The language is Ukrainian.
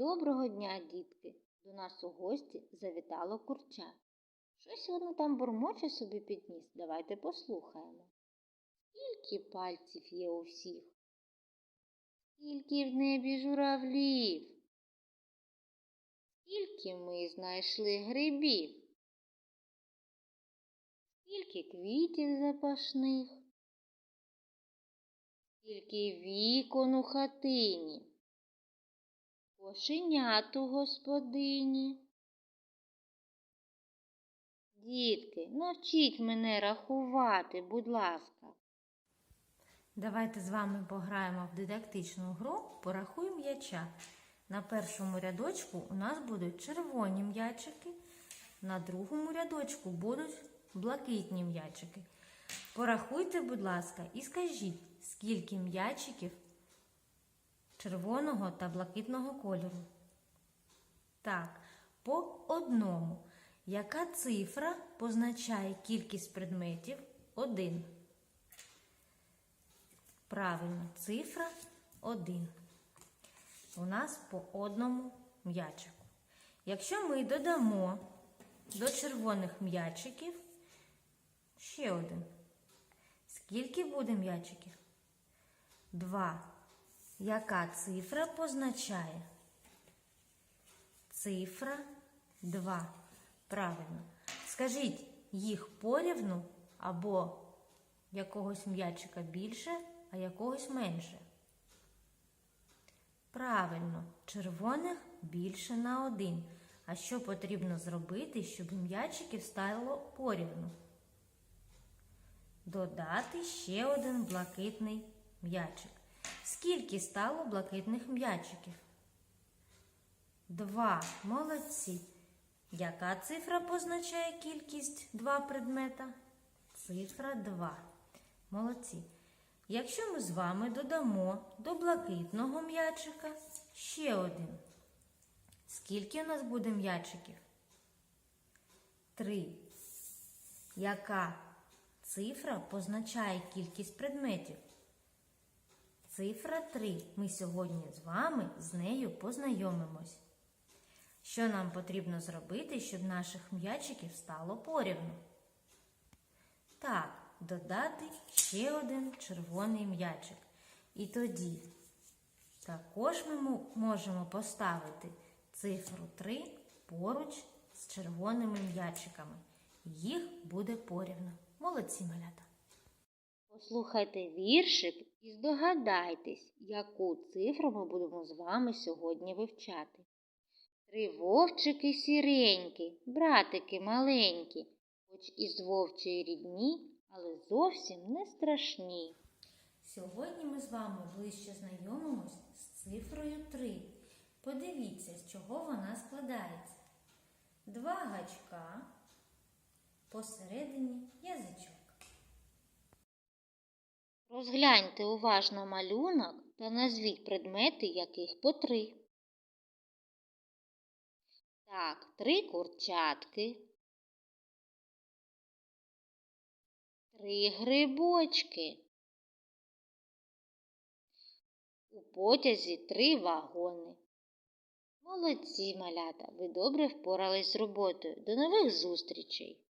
Доброго дня, дітки! До нас у гості завітало курча. Щось воно там бурмоче собі підніс. Давайте послухаємо. Скільки пальців є у всіх? Скільки в небі журавлів? Скільки ми знайшли грибів? Скільки квітів запашних? Скільки вікон у хатині? Кошенят господині. Дітки, навчіть мене рахувати, будь ласка. Давайте з вами пограємо в дидактичну гру Порахуй м'яча. На першому рядочку у нас будуть червоні м'ячики, на другому рядочку будуть блакитні м'ячики. Порахуйте, будь ласка, і скажіть, скільки м'ячиків червоного та блакитного кольору. Так, по одному. Яка цифра позначає кількість предметів? Один. Правильно, цифра 1. У нас по одному м'ячику. Якщо ми додамо до червоних м'ячиків ще один. Скільки буде м'ячиків? Два. Яка цифра позначає? Цифра 2. Правильно. Скажіть їх порівну або якогось м'ячика більше, а якогось менше. Правильно, червоних більше на один. А що потрібно зробити, щоб м'ячиків стало порівну? Додати ще один блакитний м'ячик. Скільки стало блакитних м'ячиків? Два. Молодці. Яка цифра позначає кількість два предмета? Цифра 2. Молодці. Якщо ми з вами додамо до блакитного м'ячика ще один. Скільки у нас буде м'ячиків? Три. Яка цифра позначає кількість предметів? Цифра 3. Ми сьогодні з вами з нею познайомимось. Що нам потрібно зробити, щоб наших м'ячиків стало порівну? Так, додати ще один червоний м'ячик. І тоді також ми можемо поставити цифру 3 поруч з червоними м'ячиками. Їх буде порівну. Молодці малята. Послухайте віршик і здогадайтесь, яку цифру ми будемо з вами сьогодні вивчати. Три вовчики сіренькі, братики маленькі, хоч із вовчої рідні, але зовсім не страшні. Сьогодні ми з вами ближче знайомимось з цифрою 3. Подивіться, з чого вона складається. Два гачка, посередині язичок. Розгляньте уважно малюнок та назвіть предмети, яких по три. Так, три курчатки, три грибочки. У потязі три вагони. Молодці, малята, ви добре впорались з роботою. До нових зустрічей!